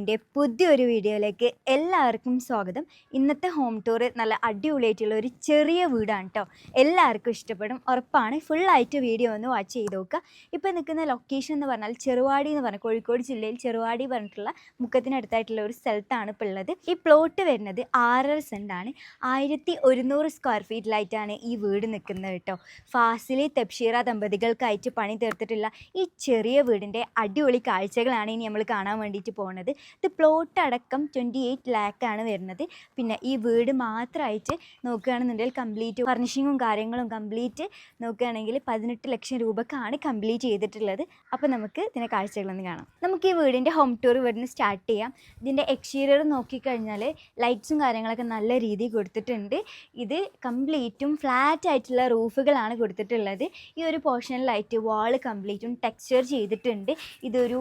വണ്ണിന്റെ പുതിയൊരു വീഡിയോയിലേക്ക് എല്ലാവർക്കും സ്വാഗതം. ഇന്നത്തെ ഹോം ടൂർ നല്ല അടിപൊളിയായിട്ടുള്ള ഒരു ചെറിയ വീടാണ് കേട്ടോ എല്ലാവർക്കും ഇഷ്ടപ്പെടും ഉറപ്പാണ്. ഫുള്ളായിട്ട് വീഡിയോ ഒന്ന് വാച്ച് ചെയ്ത് നോക്കുക. ഇപ്പോൾ നിൽക്കുന്ന ലൊക്കേഷൻ എന്ന് പറഞ്ഞാൽ ചെറുവാടി എന്ന് പറഞ്ഞാൽ കോഴിക്കോട് ജില്ലയിൽ ചെറുവാടി പറഞ്ഞിട്ടുള്ള മുക്കത്തിനടുത്തായിട്ടുള്ള ഒരു സ്ഥലത്താണ് ഇപ്പോൾ ഉള്ളത്. ഈ പ്ലോട്ട് വരുന്നത് ആറര സെന്റാണ് ആയിരത്തി ഒരുന്നൂറ് സ്ക്വയർ ഫീറ്റിലായിട്ടാണ് ഈ വീട് നിൽക്കുന്നത് കേട്ടോ ഫാസിലി തെപ്ഷീറ ദമ്പതികൾക്കായിട്ട് പണി തീർത്തിട്ടുള്ള ഈ ചെറിയ വീടിന്റെ അടിപൊളി കാഴ്ചകളാണ് ഇനി നമ്മൾ കാണാൻ വേണ്ടിയിട്ട് പോകുന്നത് ഇത് പ്ലോട്ട് അടക്കം ട്വന്റി എയ്റ്റ് ലാക്കാണ് വരുന്നത്. പിന്നെ ഈ വീട് മാത്രമായിട്ട് നോക്കുകയാണെന്നുണ്ടെങ്കിൽ കംപ്ലീറ്റ് ഫർണിഷിങ്ങും കാര്യങ്ങളും കംപ്ലീറ്റ് നോക്കുകയാണെങ്കിൽ പതിനെട്ട് ലക്ഷം രൂപക്കാണ് കംപ്ലീറ്റ് ചെയ്തിട്ടുള്ളത്. അപ്പോൾ നമുക്ക് ഇതിനെ കാഴ്ചകളൊന്ന് കാണാം. നമുക്ക് ഈ വീടിന്റെ ഹോം ടൂർ ഇവിടുന്ന് സ്റ്റാർട്ട് ചെയ്യാം. ഇതിന്റെ എക്സ്റ്റീരിയർ നോക്കിക്കഴിഞ്ഞാൽ ലൈറ്റ്സും കാര്യങ്ങളൊക്കെ നല്ല രീതിയിൽ കൊടുത്തിട്ടുണ്ട്. ഇത് കംപ്ലീറ്റും ഫ്ലാറ്റ് ആയിട്ടുള്ള റൂഫുകളാണ് കൊടുത്തിട്ടുള്ളത്. ഈ ഒരു പോർഷനിലായിട്ട് വാൾ കംപ്ലീറ്റും ടെക്സ്ചർ ചെയ്തിട്ടുണ്ട്. ഇതൊരു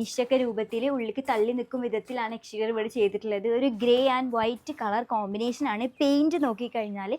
നിശക്ക രൂപത്തിൽ ഉള്ളിലേക്ക് തള്ളി നിൽക്കും വിധത്തിലാണ് എക്സ്റ്റീരിയർ ഇവിടെ ചെയ്തിട്ടുള്ളത്. ഒരു ഗ്രേ ആൻഡ് വൈറ്റ് കളർ കോമ്പിനേഷനാണ്. പെയിന്റ് നോക്കിക്കഴിഞ്ഞാൽ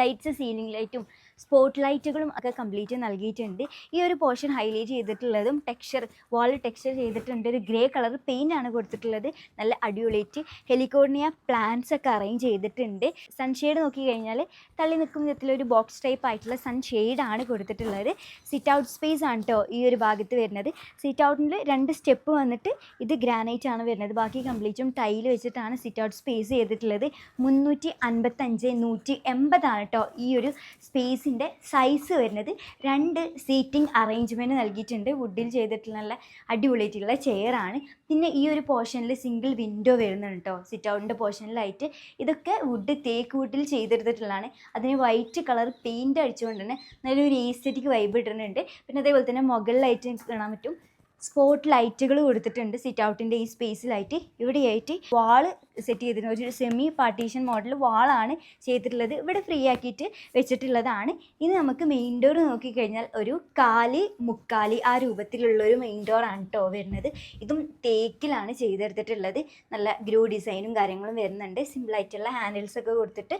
ലൈറ്റ്സ് സീലിംഗ് ലൈറ്റും സ്പോട്ട് ലൈറ്റുകളും ഒക്കെ കംപ്ലീറ്റ് നൽകിയിട്ടുണ്ട്. ഈ ഒരു പോർഷൻ ഹൈലൈറ്റ് ചെയ്തിട്ടുള്ളതും ടെക്സ്ചർ വാൾ ടെക്സ്ചർ ചെയ്തിട്ടുണ്ട്. ഒരു ഗ്രേ കളർ പെയിന്റ് ആണ് കൊടുത്തിട്ടുള്ളത്. നല്ല അടിപൊളിയായിട്ട് ഹെലിക്കോർണിയ പ്ലാന്റ്സ് ഒക്കെ അറേഞ്ച് ചെയ്തിട്ടുണ്ട്. സൺഷെയ്ഡ് നോക്കി കഴിഞ്ഞാൽ തള്ളി നിൽക്കുന്ന വിധത്തിലൊരു ബോക്സ് ടൈപ്പ് ആയിട്ടുള്ള സൺഷെയ്ഡ് ആണ് കൊടുത്തിട്ടുള്ളത്. സിറ്റ് ഔട്ട് സ്പേസ് ആണ് കേട്ടോ ഈ ഒരു ഭാഗത്ത് വരുന്നത്. സിറ്റ് ഔട്ടിൽ രണ്ട് സ്റ്റെപ്പ് വന്നിട്ട് ഇത് ഗ്രാനൈറ്റ് ആണ് വരുന്നത്. ബാക്കി കംപ്ലീറ്റും ടൈൽ വെച്ചിട്ടാണ് സിറ്റ് ഔട്ട് സ്പേസ് ചെയ്തിട്ടുള്ളത്. മുന്നൂറ്റി അൻപത്തഞ്ച് നൂറ്റി എൺപതാണ് കേട്ടോ ഈ ഒരു സ്പേസിന്റെ സൈസ് വരുന്നത് രണ്ട് സീറ്റിംഗ് അറേഞ്ച്മെന്റ് നൽകിയിട്ടുണ്ട്. വുഡിൽ ചെയ്തിട്ടുള്ള നല്ല അടിപൊളിയായിട്ടുള്ള ചെയറാണ് പിന്നെ ഈ ഒരു പോർഷനിൽ സിംഗിൾ വിൻഡോ വരുന്നുണ്ട് കേട്ടോ സിറ്റ് ഔട്ടിന്റെ പോർഷനിലായിട്ട് ഇതൊക്കെ വുഡ് തേക്ക് വുഡിൽ ചെയ്തെടുത്തിട്ടുള്ളതാണ്. അതിന് വൈറ്റ് കളർ പെയിന്റ് അടിച്ചുകൊണ്ട് തന്നെ നല്ലൊരു ഈസ്തറ്റിക് വൈബ് ഇടുന്നുണ്ട് പിന്നെ അതേപോലെ തന്നെ മുകളിലായിട്ട് കാണാൻ പറ്റും. സ്പോട്ട് ലൈറ്റുകൾ കൊടുത്തിട്ടുണ്ട് സിറ്റ് ഔട്ടിന്റെ ഈ സ്പേസിലായിട്ട് ഇവിടെയായിട്ട് വാൾ സെറ്റ് ചെയ്തിട്ടുണ്ട്. ഒരു സെമി പാർട്ടീഷൻ മോഡൽ വാളാണ് ചെയ്തിട്ടുള്ളത്. ഇവിടെ ഫ്രീ ആക്കിയിട്ട് വെച്ചിട്ടുള്ളതാണ്. ഇനി നമുക്ക് മെയിൻ ഡോർ നോക്കിക്കഴിഞ്ഞാൽ ഒരു കാലി മുക്കാലി ആ രൂപത്തിലുള്ള ഒരു മെയിൻ ഡോറാണ് കേട്ടോ വരുന്നത്. ഇതും തേക്കിലാണ് ചെയ്തെടുത്തിട്ടുള്ളത്. നല്ല ഗ്രൂ ഡിസൈനും കാര്യങ്ങളും വരുന്നുണ്ട്. സിമ്പിളായിട്ടുള്ള ഹാൻഡിൽസൊക്കെ കൊടുത്തിട്ട്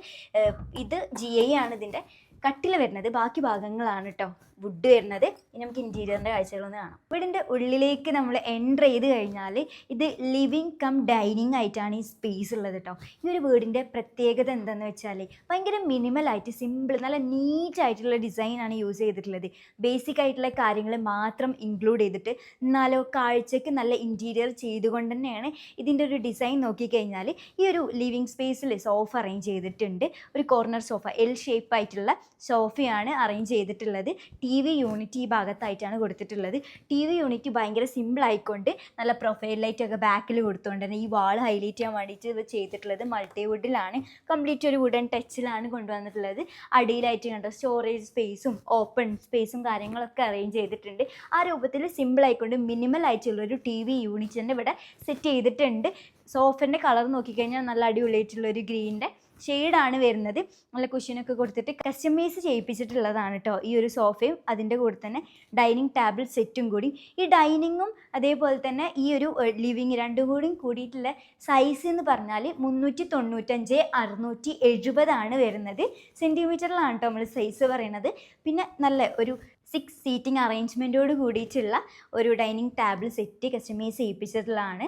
ഇത് ജി ഐ ആണ് ഇതിന്റെ കട്ടിൽ വരുന്നത് ബാക്കി ഭാഗങ്ങളാണ് കേട്ടോ വുഡ് വരുന്നത്. ഇനി നമുക്ക് ഇന്റീരിയറിന്റെ കാഴ്ചകളൊന്ന് കാണാം. വീടിന്റെ ഉള്ളിലേക്ക് നമ്മൾ എന്റർ ചെയ്ത് കഴിഞ്ഞാൽ ഇത് ലിവിങ് കം ഡൈനിങ് ആയിട്ടാണ് ഈ സ്പേസ് ഉള്ളത് കേട്ടോ ഈ ഒരു വീടിന്റെ പ്രത്യേകത എന്താണെന്ന് വെച്ചാൽ ഭയങ്കര മിനിമലായിട്ട് സിമ്പിൾ നല്ല നീറ്റ് ആയിട്ടുള്ള ഡിസൈനാണ് യൂസ് ചെയ്തിട്ടുള്ളത്. ബേസിക് ആയിട്ടുള്ള കാര്യങ്ങൾ മാത്രം ഇൻക്ലൂഡ് ചെയ്തിട്ട് എന്നാലോ കാഴ്ചയ്ക്ക് നല്ല ഇന്റീരിയർ ചെയ്തുകൊണ്ട് തന്നെയാണ് ഇതിന്റെ ഒരു ഡിസൈൻ നോക്കിക്കഴിഞ്ഞാൽ ഈ ഒരു ലിവിങ് സ്പേസിൽ സോഫ അറേഞ്ച് ചെയ്തിട്ടുണ്ട്. ഒരു കോർണർ സോഫ എൽ ഷേപ്പ് ആയിട്ടുള്ള സോഫയാണ് അറേഞ്ച് ചെയ്തിട്ടുള്ളത്. ടി വി യൂണിറ്റ് ഈ ഭാഗത്തായിട്ടാണ് കൊടുത്തിട്ടുള്ളത്. ടി വി യൂണിറ്റ് ഭയങ്കര സിമ്പിൾ ആയിക്കൊണ്ട് നല്ല പ്രൊഫൈൽ ലൈറ്റ് ഒക്കെ ബാക്കിൽ കൊടുത്തുകൊണ്ട് തന്നെ ഈ വാൾ ഹൈലൈറ്റ് ചെയ്യാൻ വേണ്ടിയിട്ട് ഇത് ചെയ്തിട്ടുള്ളത് മൾട്ടി വുഡിലാണ് കംപ്ലീറ്റ് ഒരു വുഡൻ ടച്ചിലാണ് കൊണ്ടുവന്നിട്ടുള്ളത്. അടിയിലായിട്ട് കണ്ട സ്റ്റോറേജ് സ്പേസും ഓപ്പൺ സ്പേസും കാര്യങ്ങളൊക്കെ അറേഞ്ച് ചെയ്തിട്ടുണ്ട്. ആ രൂപത്തിൽ സിമ്പിൾ ആയിക്കൊണ്ട് മിനിമൽ ആയിട്ടുള്ള ഒരു ടി വി യൂണിറ്റ് തന്നെ ഇവിടെ സെറ്റ് ചെയ്തിട്ടുണ്ട്. സോഫന്റെ കളർ നോക്കിക്കഴിഞ്ഞാൽ നല്ല അടിപൊളിയായിട്ടുള്ള ഒരു ഗ്രീനിന്റെ ഷെയ്ഡാണ് വരുന്നത്. നല്ല കുഷ്യനൊക്കെ കൊടുത്തിട്ട് കസ്റ്റമൈസ് ചെയ്യിപ്പിച്ചിട്ടുള്ളതാണ് കേട്ടോ ഈ ഒരു സോഫയും അതിന്റെ കൂടെ തന്നെ ഡൈനിങ് ടേബിൾ സെറ്റും കൂടി. ഈ ഡൈനിങ്ങും അതേപോലെ തന്നെ ഈ ഒരു ലിവിങ് രണ്ടും കൂടിയും കൂടിയിട്ടുള്ള സൈസ് എന്ന് പറഞ്ഞാൽ മുന്നൂറ്റി തൊണ്ണൂറ്റഞ്ച് അറുന്നൂറ്റി എഴുപതാണ് വരുന്നത് സെന്റിമീറ്ററിലാണ് കേട്ടോ നമ്മൾ സൈസ് പറയുന്നത് പിന്നെ നല്ല ഒരു സിക്സ് സീറ്റിംഗ് അറേഞ്ച്മെന്റോട് കൂടിയിട്ടുള്ള ഒരു ഡൈനിങ് ടേബിൾ സെറ്റ് കസ്റ്റമൈസ് ചെയ്യിപ്പിച്ചിട്ടുള്ളതാണ്.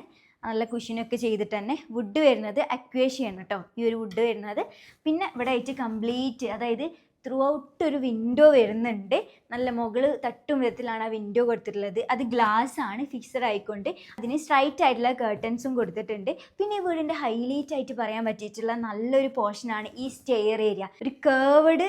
നല്ല കുഷനൊക്കെ ചെയ്തിട്ട് തന്നെ വുഡ് വരുന്നത് അക്വേഷ്യയാണ് കേട്ടോ ഈ ഒരു വുഡ് വരുന്നത്. പിന്നെ ഇവിടെ ആയിട്ട് കംപ്ലീറ്റ് അതായത് ത്രൂ ഔട്ട് ഒരു വിൻഡോ വരുന്നുണ്ട്. നല്ല മുകൾ തട്ടും വിധത്തിലാണ് ആ വിൻഡോ കൊടുത്തിട്ടുള്ളത്. അത് ഗ്ലാസ് ആണ് ഫിക്സഡ് ആയിക്കൊണ്ട് അതിന് സ്ട്രൈറ്റ് ആയിട്ടുള്ള കേർട്ടൻസും കൊടുത്തിട്ടുണ്ട്. പിന്നെ ഈ വീടിന്റെ ഹൈലൈറ്റ് ആയിട്ട് പറയാൻ പറ്റിയിട്ടുള്ള നല്ലൊരു പോർഷനാണ് ഈ സ്റ്റെയർ ഏരിയ ഒരു കേർവഡ്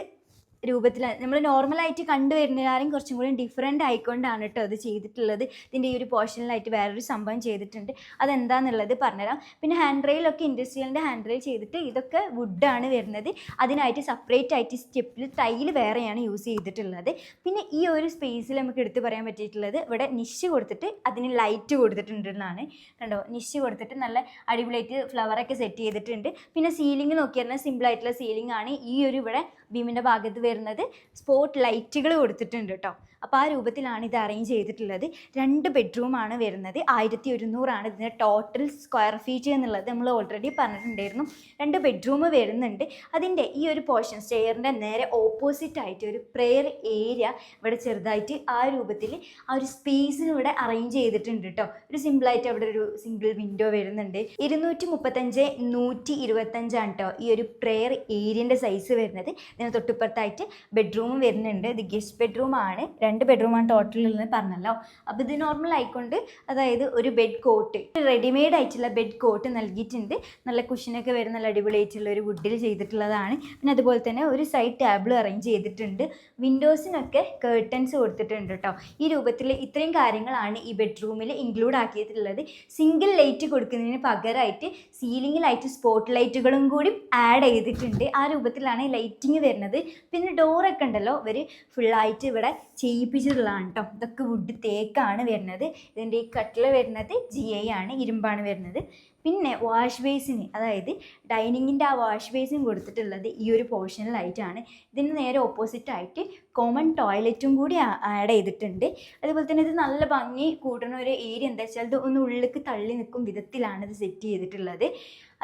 രൂപത്തിൽ നമ്മൾ നോർമലായിട്ട് കണ്ടുവരുന്നതിനാലും കുറച്ചും കൂടി ഡിഫറെന്റ് ആയിക്കൊണ്ടാണ് കേട്ടോ അത് ചെയ്തിട്ടുള്ളത്. ഇതിന്റെ ഈ ഒരു പോർഷനിലായിട്ട് വേറൊരു സംഭവം ചെയ്തിട്ടുണ്ട്. അതെന്താണെന്നുള്ളത് പറഞ്ഞുതരാം. പിന്നെ ഹാൻഡ് റെയിലൊക്കെ ഇൻഡസ്ട്രിയലിന്റെ ഹാൻഡ് റെയിൽ ചെയ്തിട്ട് ഇതൊക്കെ വുഡാണ് വരുന്നത്. അതിനായിട്ട് സെപ്പറേറ്റ് ആയിട്ട് സ്റ്റെപ്പിൽ ടൈൽ വേറെയാണ് യൂസ് ചെയ്തിട്ടുള്ളത്. പിന്നെ ഈ ഒരു സ്പേസിൽ നമുക്ക് എടുത്തു പറയാൻ പറ്റിയിട്ടുള്ളത് ഇവിടെ നിഷ് കൊടുത്തിട്ട് അതിന് ലൈറ്റ് കൊടുത്തിട്ടുണ്ടെന്നാണ്. കണ്ടോ? നിഷ് കൊടുത്തിട്ട് നല്ല അടിപൊളിയായിട്ട് ഫ്ലവറൊക്കെ സെറ്റ് ചെയ്തിട്ടുണ്ട്. പിന്നെ സീലിംഗ് നോക്കിയാൽ സിമ്പിളായിട്ടുള്ള സീലിംഗ് ആണ് ഈ ഒരു ഇവിടെ ബീമിന്റെ ഭാഗത്ത് വരുന്നത് സ്പോട്ട് ലൈറ്റുകൾ കൊടുത്തിട്ടുണ്ട് കേട്ടോ അപ്പോൾ ആ രൂപത്തിലാണ് ഇത് അറേഞ്ച് ചെയ്തിട്ടുള്ളത്. രണ്ട് ബെഡ്റൂമാണ് വരുന്നത്. ആയിരത്തി ഒരുന്നൂറാണ് ഇതിന്റെ ടോട്ടൽ സ്ക്വയർ ഫീറ്റ് എന്നുള്ളത് നമ്മൾ ഓൾറെഡി പറഞ്ഞിട്ടുണ്ടായിരുന്നു. രണ്ട് ബെഡ്റൂം വരുന്നുണ്ട്. അതിന്റെ ഈ ഒരു പോർഷൻ സ്റ്റെയറിന്റെ നേരെ ഓപ്പോസിറ്റ് ആയിട്ട് ഒരു പ്രെയർ ഏരിയ ഇവിടെ ചെറുതായിട്ട് ആ രൂപത്തിൽ ആ ഒരു സ്പേസിന് ഇവിടെ അറേഞ്ച് ചെയ്തിട്ടുണ്ട് കേട്ടോ ഒരു സിമ്പിളായിട്ട് അവിടെ ഒരു സിംഗിൾ വിൻഡോ വരുന്നുണ്ട്. ഇരുന്നൂറ്റി മുപ്പത്തഞ്ച് നൂറ്റി ഇരുപത്തഞ്ചാണ് കേട്ടോ ഈ ഒരു പ്രെയർ ഏരിയന്റെ സൈസ് വരുന്നത്. ഇതിന് തൊട്ടിപ്പുറത്തായിട്ട് ബെഡ്റൂം വരുന്നുണ്ട്. ഇത് ഗസ്റ്റ് ബെഡ്റൂം ആണ്. രണ്ട് ബെഡ്റൂമാണ് ടോട്ടൽ ഉള്ളത് പറഞ്ഞല്ലോ. അപ്പോൾ ഇത് നോർമൽ ആയിക്കൊണ്ട് അതായത് ഒരു ബെഡ് കോട്ട് റെഡിമെയ്ഡ് ആയിട്ടുള്ള ബെഡ് കോട്ട് നൽകിയിട്ടുണ്ട്. നല്ല കുഷനൊക്കെ വരുന്ന നല്ല അടിപൊളിയായിട്ടുള്ള ഒരു വുഡിൽ ചെയ്തിട്ടുള്ളതാണ്. പിന്നെ അതുപോലെ തന്നെ ഒരു സൈഡ് ടേബിൾ അറേഞ്ച് ചെയ്തിട്ടുണ്ട്. വിൻഡോസിനൊക്കെ കേർട്ടൻസ് കൊടുത്തിട്ടുണ്ട് കേട്ടോ ഈ രൂപത്തിൽ ഇത്രയും കാര്യങ്ങളാണ് ഈ ബെഡ്റൂമിൽ ഇൻക്ലൂഡ് ആക്കിയിട്ടുള്ളത്. സിംഗിൾ ലൈറ്റ് കൊടുക്കുന്നതിന് പകരമായിട്ട് സീലിങ്ങിലായിട്ട് സ്പോട്ട് ലൈറ്റുകളും കൂടി ആഡ് ചെയ്തിട്ടുണ്ട്. ആ രൂപത്തിലാണ് ലൈറ്റിങ് വരുന്നത്. പിന്നെ ഡോറൊക്കെ ഉണ്ടല്ലോ. ഇവർ ഫുള്ളായിട്ട് ഇവിടെ ചെയ്യിപ്പിച്ചിട്ടുള്ളതാണ് കേട്ടോ. ഇതൊക്കെ വുഡ് തേക്കാണ് വരുന്നത്. ഇതിന്റെ ഈ കട്ടിൽ വരുന്നത് ജി ഐ ആണ് ഇരുമ്പാണ് വരുന്നത്. പിന്നെ വാഷ് ബേസിന് അതായത് ഡൈനിങ്ങിന്റെ ആ വാഷ് ബേസിൻ കൊടുത്തിട്ടുള്ളത് ഈ ഒരു പോർഷനിലായിട്ടാണ് ഇതിന് നേരെ ഓപ്പോസിറ്റായിട്ട് കോമൺ ടോയ്ലറ്റും കൂടി ആഡ് ചെയ്തിട്ടുണ്ട്. അതുപോലെ തന്നെ ഇത് നല്ല ഭംഗി കൂട്ടുന്ന ഒരു ഏരിയ എന്താ വെച്ചാൽ ഇത് ഒന്ന് ഉള്ളിലേക്ക് തള്ളി നിൽക്കും വിധത്തിലാണ് ഇത് സെറ്റ് ചെയ്തിട്ടുള്ളത്.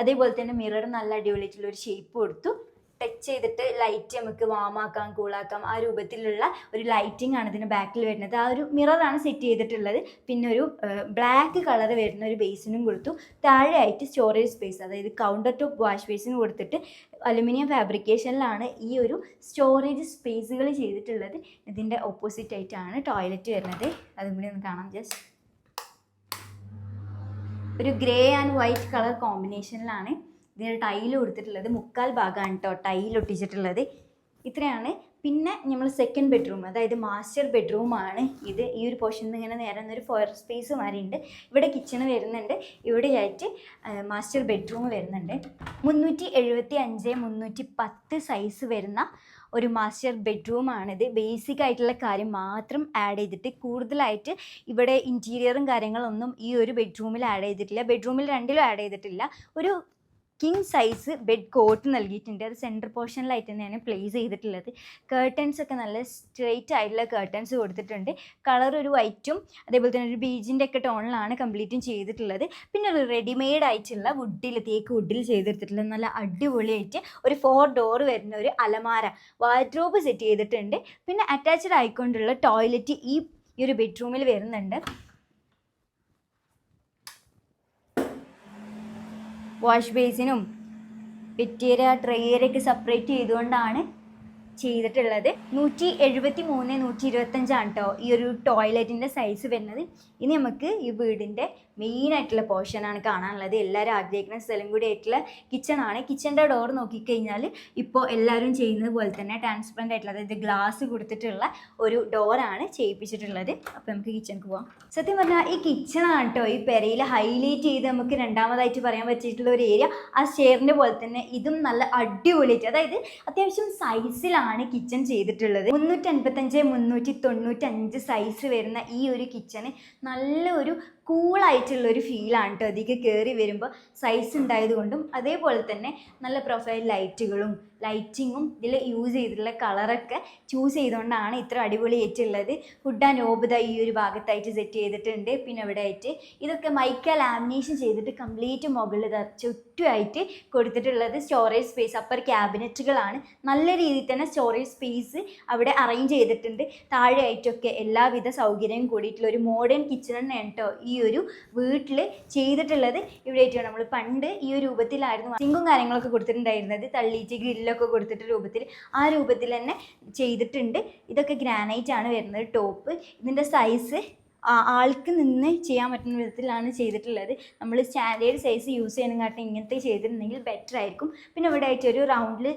അതേപോലെ തന്നെ മിറർ നല്ല അടിപൊളിയായിട്ടുള്ള ഒരു ഷേപ്പ് കൊടുത്തു. ടച്ച് ചെയ്തിട്ട് ലൈറ്റ് നമുക്ക് വാമാക്കാം കൂളാക്കാം ആ രൂപത്തിലുള്ള ഒരു ലൈറ്റിംഗ് ആണ് ഇതിന് ബാക്കിൽ വരുന്നത്. ആ ഒരു മിററാണ് സെറ്റ് ചെയ്തിട്ടുള്ളത്. പിന്നെ ഒരു ബ്ലാക്ക് കളർ വരുന്ന ഒരു ബേസിനും കൊടുത്തു. താഴെയായിട്ട് സ്റ്റോറേജ് സ്പേസ് അതായത് കൗണ്ടർ ടോപ്പ് വാഷ് ബേസിന് കൊടുത്തിട്ട് അലുമിനിയം ഫാബ്രിക്കേഷനിലാണ് ഈ ഒരു സ്റ്റോറേജ് സ്പേസുകൾ ചെയ്തിട്ടുള്ളത്. ഇതിന്റെ ഓപ്പോസിറ്റ് ആയിട്ടാണ് ടോയ്ലറ്റ് വരുന്നത്. അതും കൂടി ഒന്ന് കാണാം ജസ്റ്റ് ഒരു ഗ്രേ ആൻഡ് വൈറ്റ് കളർ കോമ്പിനേഷനിലാണ് ഇതിന് ടൈൽ കൊടുത്തിട്ടുള്ളത് മുക്കാൽ ഭാഗമാണ് കേട്ടോ ടൈൽ ഒട്ടിച്ചിട്ടുള്ളത്. ഇത്രയാണ്. പിന്നെ നമ്മൾ സെക്കൻഡ് ബെഡ്റൂം അതായത് മാസ്റ്റർ ബെഡ്റൂമാണ് ഇത്. ഈ ഒരു പോർഷനിൽ നിന്ന് ഇങ്ങനെ നേരെ ഒരു ഫോയർ സ്പേസ് മാറിയുണ്ട് ഇവിടെ കിച്ചണ് വരുന്നുണ്ട്. ഇവിടെയായിട്ട് മാസ്റ്റർ ബെഡ്റൂം വരുന്നുണ്ട്. മുന്നൂറ്റി എഴുപത്തി അഞ്ച് മുന്നൂറ്റി പത്ത് സൈസ് വരുന്ന ഒരു മാസ്റ്റർ ബെഡ്റൂമാണിത് ബേസിക് ആയിട്ടുള്ള കാര്യം മാത്രം ആഡ് ചെയ്തിട്ട് കൂടുതലായിട്ട് ഇവിടെ ഇന്റീരിയറും കാര്യങ്ങളൊന്നും ഈ ഒരു ബെഡ്റൂമിൽ ആഡ് ചെയ്തിട്ടില്ല. ബെഡ്റൂമിൽ രണ്ടിലും ആഡ് ചെയ്തിട്ടില്ല. ഒരു കിങ് സൈസ് ബെഡ് കോട്ട് നൽകിയിട്ടുണ്ട്. അത് സെന്റർ പോർഷനിലായിട്ട് തന്നെയാണ് പ്ലേസ് ചെയ്തിട്ടുള്ളത്. കേർട്ടൻസ് ഒക്കെ നല്ല സ്ട്രെയിറ്റ് ആയിട്ടുള്ള കേർട്ടൻസ് കൊടുത്തിട്ടുണ്ട്. കളർ ഒരു വൈറ്റും അതേപോലെ തന്നെ ഒരു ബീജിന്റെ ഒക്കെ ടോണിലാണ് കംപ്ലീറ്റും ചെയ്തിട്ടുള്ളത്. പിന്നെ ഒരു റെഡിമെയ്ഡ് ആയിട്ടുള്ള വുഡിൽ തേക്ക് വുഡിൽ ചെയ്തെടുത്തിട്ടുള്ള നല്ല അടിപൊളിയായിട്ട് ഒരു ഫോർ ഡോർ വരുന്ന ഒരു അലമാര വാർഡ്രോബ് സെറ്റ് ചെയ്തിട്ടുണ്ട്. പിന്നെ അറ്റാച്ച്ഡ് ആയിക്കൊണ്ടുള്ള ടോയ്ലറ്റ് ഈ ഈ ഒരു ബെഡ്റൂമിൽ വരുന്നുണ്ട്. വാഷ് ബേസിനും വെറ്റീര ട്രെയറൊക്കെ സെപ്പറേറ്റ് ചെയ്തുകൊണ്ടാണ് ചെയ്തിട്ടുള്ളത്. നൂറ്റി എഴുപത്തി മൂന്ന് നൂറ്റി ഇരുപത്തഞ്ചാണ് കേട്ടോ ഈ ഒരു ടോയ്ലറ്റിന്റെ സൈസ് വരുന്നത്. ഇനി നമുക്ക് ഈ വീടിന്റെ മെയിൻ ആയിട്ടുള്ള പോർഷനാണ് കാണാനുള്ളത്. എല്ലാവരും ആഗ്രഹിക്കുന്ന സ്ഥലം കൂടി ആയിട്ടുള്ള കിച്ചണാണ് കിച്ചന്റെ ഡോർ നോക്കിക്കഴിഞ്ഞാൽ ഇപ്പോൾ എല്ലാവരും ചെയ്യുന്നത് പോലെ തന്നെ ട്രാൻസ്പെറന്റ് ആയിട്ടുള്ള അതായത് ഗ്ലാസ് കൊടുത്തിട്ടുള്ള ഒരു ഡോറാണ് ചെയ്യിപ്പിച്ചിട്ടുള്ളത്. അപ്പോൾ നമുക്ക് കിച്ചണിക്ക് പോവാം. സത്യം പറഞ്ഞാൽ ഈ കിച്ചണാണ് കേട്ടോ ഈ പെരയിൽ ഹൈലൈറ്റ് ചെയ്ത് നമുക്ക് രണ്ടാമതായിട്ട് പറയാൻ പറ്റിയിട്ടുള്ള ഒരു ഏരിയ ആ ഷെയറിന്റെ പോലെ തന്നെ ഇതും നല്ല അടിപൊളിയായിട്ട് അതായത് അത്യാവശ്യം സൈസിലാണ് കിച്ചൺ ചെയ്തിട്ടുള്ളത്. മുന്നൂറ്റി അൻപത്തഞ്ച് മുന്നൂറ്റി തൊണ്ണൂറ്റഞ്ച് സൈസ് വരുന്ന ഈ ഒരു കിച്ചണ് നല്ല ഒരു കൂളായിട്ടുള്ള ഒരു ഫീലാണ് കേട്ടോ അതിലേക്ക് കയറി വരുമ്പോൾ സൈസ് ഉണ്ടായതുകൊണ്ടും അതേപോലെ തന്നെ നല്ല പ്രൊഫൈൽ ലൈറ്റുകളും ലൈറ്റിങ്ങും ഇതിൽ യൂസ് ചെയ്തിട്ടുള്ള കളറൊക്കെ ചൂസ് ചെയ്തുകൊണ്ടാണ് ഇത്ര അടിപൊളിയായിട്ടുള്ളത്. ഫുഡ് ആൻഡ് ഓബ് ഈ ഒരു ഭാഗത്തായിട്ട് സെറ്റ് ചെയ്തിട്ടുണ്ട്. പിന്നെ ഇവിടെ ആയിട്ട് ഇതൊക്കെ മൈക്ക ലാമിനേഷൻ ചെയ്തിട്ട് കംപ്ലീറ്റ് മുകളിൽ ചുറ്റുമായിട്ട് കൊടുത്തിട്ടുള്ളത് സ്റ്റോറേജ് സ്പേസ് അപ്പർ ക്യാബിനറ്റുകളാണ് നല്ല രീതിയിൽ തന്നെ സ്റ്റോറേജ് സ്പേസ് അവിടെ അറേഞ്ച് ചെയ്തിട്ടുണ്ട്. താഴെയായിട്ടൊക്കെ എല്ലാവിധ സൗകര്യവും കൂടിയിട്ടുള്ള ഒരു മോഡേൺ കിച്ചൺ കേട്ടോ ഈ ഒരു വീട്ടിൽ ചെയ്തിട്ടുള്ളത് ഇവിടെ ആയിട്ടാണ് നമ്മൾ പണ്ട് ഈ ഒരു രൂപത്തിലായിരുന്നു സിങ്കും കാര്യങ്ങളൊക്കെ കൊടുത്തിട്ടുണ്ടായിരുന്നത്. തള്ളിച്ച് ഗ്രില്ലൊക്കെ കൊടുത്തിട്ട് രൂപത്തിൽ ആ രൂപത്തിൽ തന്നെ ചെയ്തിട്ടുണ്ട്. ഇതൊക്കെ ഗ്രാനൈറ്റ് ആണ് വരുന്നത് ടോപ്പ്. ഇതിന്റെ സൈസ് ആൾക്ക് നിന്ന് ചെയ്യാൻ പറ്റുന്ന വിധത്തിലാണ് ചെയ്തിട്ടുള്ളത്. നമ്മൾ സ്റ്റാൻഡേർഡ് സൈസ് യൂസ് ചെയ്യുന്നതിനെക്കാട്ടും ഇങ്ങനത്തെ ചെയ്തിട്ടുണ്ടെങ്കിൽ ബെറ്റർ ആയിരിക്കും പിന്നെ ഇവിടെ ആയിട്ട് ഒരു റൗണ്ടിൽ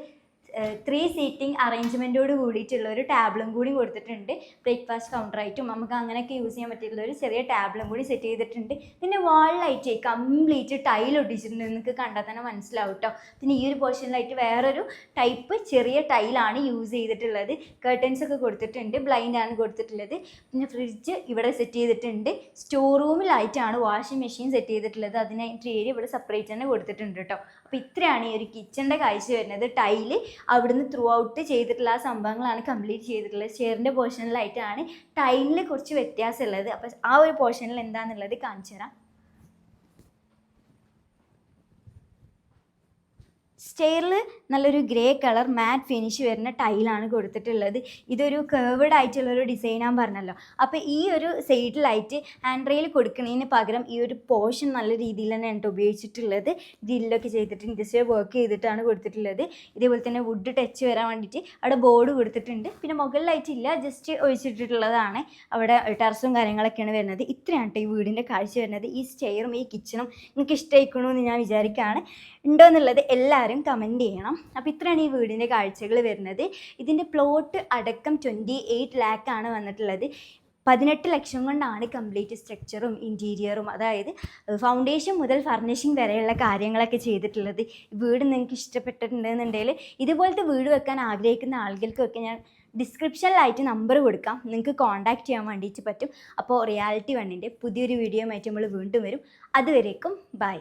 ത്രീ സീറ്റിംഗ് അറേഞ്ച്മെന്റോട് കൂടിയിട്ടുള്ള ഒരു ടാബിളും കൂടി കൊടുത്തിട്ടുണ്ട്. ബ്രേക്ക്ഫാസ്റ്റ് കൗണ്ടറായിട്ടും നമുക്ക് അങ്ങനെയൊക്കെ യൂസ് ചെയ്യാൻ പറ്റിയിട്ടുള്ള ഒരു ചെറിയ ടാബിളും കൂടി സെറ്റ് ചെയ്തിട്ടുണ്ട്. പിന്നെ വാളിലായിട്ട് കംപ്ലീറ്റ് ടൈൽ ഒട്ടിച്ചിട്ടുണ്ട്. നിങ്ങൾക്ക് കണ്ടാൽ തന്നെ മനസ്സിലാവും കേട്ടോ പിന്നെ ഈ ഒരു പോർഷനിലായിട്ട് വേറൊരു ടൈപ്പ് ചെറിയ ടൈലാണ് യൂസ് ചെയ്തിട്ടുള്ളത്. കർട്ടൻസ് ഒക്കെ കൊടുത്തിട്ടുണ്ട് ബ്ലൈൻഡാണ് കൊടുത്തിട്ടുള്ളത്. പിന്നെ ഫ്രിഡ്ജ് ഇവിടെ സെറ്റ് ചെയ്തിട്ടുണ്ട്. സ്റ്റോർ റൂമിലായിട്ടാണ് വാഷിംഗ് മെഷീൻ സെറ്റ് ചെയ്തിട്ടുള്ളത്. അതിനായിട്ട് ഏരിയ ഇവിടെ സെപ്പറേറ്റ് തന്നെ കൊടുത്തിട്ടുണ്ട് കേട്ടോ അപ്പോൾ ഇത്രയാണ് ഈ ഒരു കിച്ചന്റെ കാഴ്ച വരുന്നത്. ടൈൽ അവിടുന്ന് ത്രൂ ഔട്ട് ചെയ്തിട്ടുള്ള ആ സംഭവങ്ങളാണ് കംപ്ലീറ്റ് ചെയ്തിട്ടുള്ളത് ചെയറിന്റെ പോർഷനിലായിട്ടാണ് ടൈലിൽ കുറച്ച് വ്യത്യാസമുള്ളത്. അപ്പോൾ ആ ഒരു പോർഷനിൽ എന്താണെന്നുള്ളത് കാണിച്ചു തരാം സ്റ്റെയറിൽ നല്ലൊരു ഗ്രേ കളർ മാറ്റ് ഫിനിഷ് വരുന്ന ടൈലാണ് കൊടുത്തിട്ടുള്ളത്. ഇതൊരു കേർവഡ് ആയിട്ടുള്ളൊരു ഡിസൈനാൻ പറഞ്ഞല്ലോ. അപ്പോൾ ഈ ഒരു സൈഡിലായിട്ട് ഹാൻഡ് റെയിൽ കൊടുക്കുന്നതിന് പകരം ഈ ഒരു പോർഷൻ നല്ല രീതിയിൽ തന്നെ ഉണ്ട് ഉപയോഗിച്ചിട്ടുള്ളത്. ഗ്രില്ലൊക്കെ ചെയ്തിട്ട് ഇൻഡസ്ട്രിയൽ വർക്ക് ചെയ്തിട്ടാണ് കൊടുത്തിട്ടുള്ളത്. ഇതേപോലെ തന്നെ വുഡ് ടച്ച് വരാൻ വേണ്ടിയിട്ട് അവിടെ ബോർഡ് കൊടുത്തിട്ടുണ്ട്. പിന്നെ മുകളിലായിട്ടില്ല ജസ്റ്റ് ഒഴിച്ചിട്ടുള്ളതാണ് അവിടെ ടെറസും കാര്യങ്ങളൊക്കെയാണ് വരുന്നത്. ഇത്രയാണ് ഈ വീടിന്റെ കാഴ്ച വരുന്നത്. ഈ സ്റ്റെയറും ഈ കിച്ചണും നിങ്ങൾക്ക് ഇഷ്ടമായിക്കണമെന്ന് ഞാൻ വിചാരിക്കുകയാണ് ഉണ്ടോ എന്നുള്ളത് എല്ലാവരും കമന്റ് ചെയ്യണം. അപ്പോൾ ഇത്രയാണ് ഈ വീടിന്റെ കാഴ്ചകൾ വരുന്നത്. ഇതിന്റെ പ്ലോട്ട് അടക്കം ട്വന്റി എയ്റ്റ് ലാക്കാണ് വന്നിട്ടുള്ളത്. പതിനെട്ട് ലക്ഷം കൊണ്ടാണ് കംപ്ലീറ്റ് സ്ട്രക്ചറും ഇന്റീരിയറും അതായത് ഫൗണ്ടേഷൻ മുതൽ ഫർണിഷിംഗ് വരെയുള്ള കാര്യങ്ങളൊക്കെ ചെയ്തിട്ടുള്ളത്. വീട് നിങ്ങൾക്ക് ഇഷ്ടപ്പെട്ടിട്ടുണ്ടെന്നുണ്ടെങ്കിൽ ഇതുപോലത്തെ വീട് വെക്കാൻ ആഗ്രഹിക്കുന്ന ആളുകൾക്കൊക്കെ ഞാൻ ഡിസ്ക്രിപ്ഷനിലായിട്ട് നമ്പർ കൊടുക്കാം. നിങ്ങൾക്ക് കോൺടാക്റ്റ് ചെയ്യാൻ വേണ്ടിയിട്ട് പറ്റും. അപ്പോൾ റിയാലിറ്റി വണ്ണിന്റെ പുതിയൊരു വീഡിയോ ആയിട്ട് നമ്മൾ വീണ്ടും വരും. അതുവരേക്കും ബൈ